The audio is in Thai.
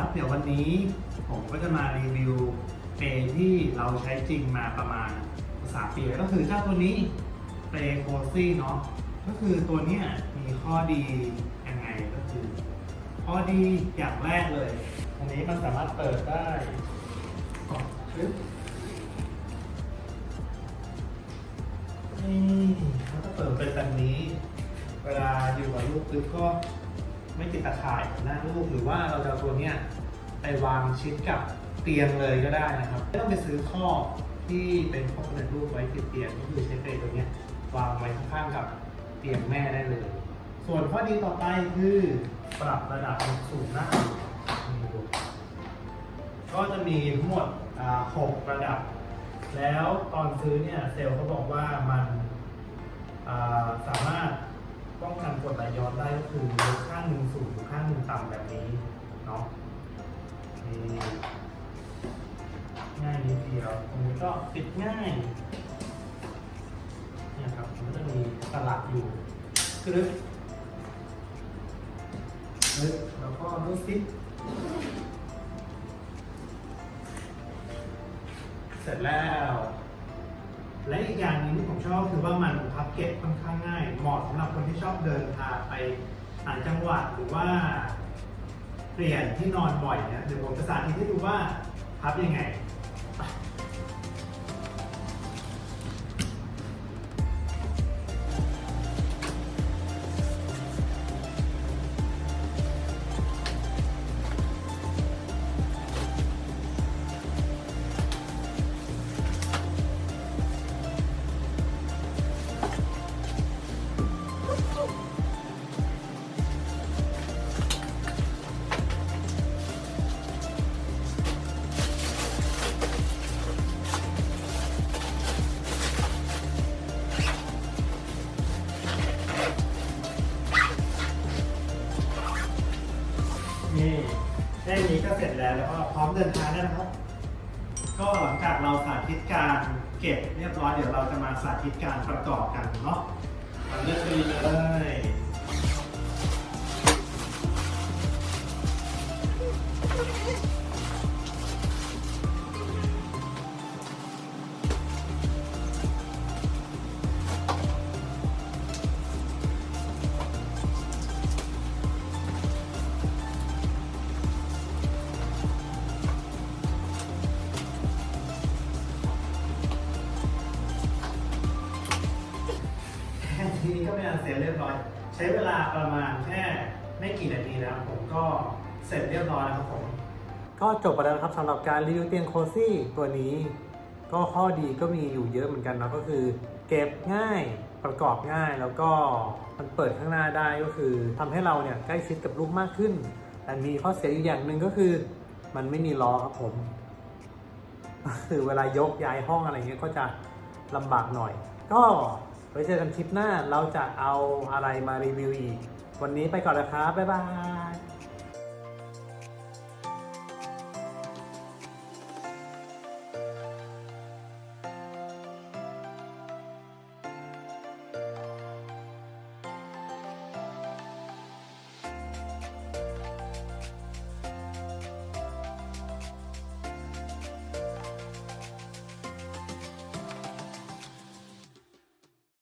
ครับ เดี๋ยววันนี้ผมก็จะมารีวิวเปรที่เราใช้จริงมาประมาณ 3 ปีก็คือเจ้าตัวนี้เปรโคซี่เนาะก็คือตัวนี้มีข้อดียังไงก็คือ ข้อดีอย่างแรกเลย อันนี้มันสามารถเปิดได้ก่อนชึบนี่แล้วก็เปิดเป็นแบบนี้ เวลาอยู่กับลูกปุ๊บก็ ไม่ติดตะข่ายหน้าลูกหรือว่าเราจะเอาตัวเนี้ยไปวางชิดกับเตียงเลยก็ได้นะครับไม่ต้องไปซื้อข้อที่เป็นข้อสำเร็จรูปไว้ติดเตียงก็คือใช้เปรย์ตัวเนี้ยวางไว้ข้างๆกับเตียงแม่ได้เลย ส่วนข้อดีต่อไปคือปรับระดับสูงหน้าก็จะมีทั้งหมดอ่าหกระดับ แล้วตอนซื้อเนี่ยเซลล์เขาบอกว่ามันสามารถ ป้องกันกรดไหลย้อนได้ก็คือยกข้างหนึ่งสูงหรือข้างหนึ่งต่ำแบบนี้เนาะง่ายนิดเดียวตรงนี้ก็ปิดง่ายเนี่ยครับมันก็จะมีสลักอยู่กรึ๊บกรึ๊บแล้วก็รูดซิปเสร็จแล้ว และอีกอย่างหนึงที่ผมชอบคือว่ามันพับเก็บค่อนข้างง่าย เหมาะสำหรับคนที่ชอบเดินทางไปต่างจังหวัดหรือว่า เปลี่ยนที่นอนบ่อยเนี่ยเดี๋ยวผมจะสาธิตให้ดูว่าพับยังไง ค่นี้ก็เสร็จแล้วแล้วก็พร้อมเดินทางแล้วนะครับ ก็หลังจากเราสาธิตการเก็บเรียบร้อยเดี๋ยวเราจะมาสาธิตการประกอบกันเนาะมาเริ่มกันเลย นี้ก็เป็นอันเสร็จเรียบร้อย ใช้เวลาประมาณแค่ไม่กี่นาทีนะครับผมก็เสร็จเรียบร้อยแล้วครับผม ก็จบไปแล้วครับสำหรับการรีวิวเตียงโคซี่ตัวนี้ ก็ข้อดีก็มีอยู่เยอะเหมือนกันนะก็คือ เก็บง่ายประกอบง่ายแล้วก็มันเปิดข้างหน้าได้ก็คือทำให้เราเนี่ยใกล้ชิดกับลูกมากขึ้นแต่มีข้อเสียอีกอย่างหนึ่งก็คือ มันไม่มีล้อครับผมคือเวลายกย้ายห้องอะไรเงี้ยก็จะลำบากหน่อย ก็ ไว้เจอกันคลิปหน้าเราจะเอาอะไรมารีวิวอีก วันนี้ไปก่อนแล้วครับ บ๊ายบาย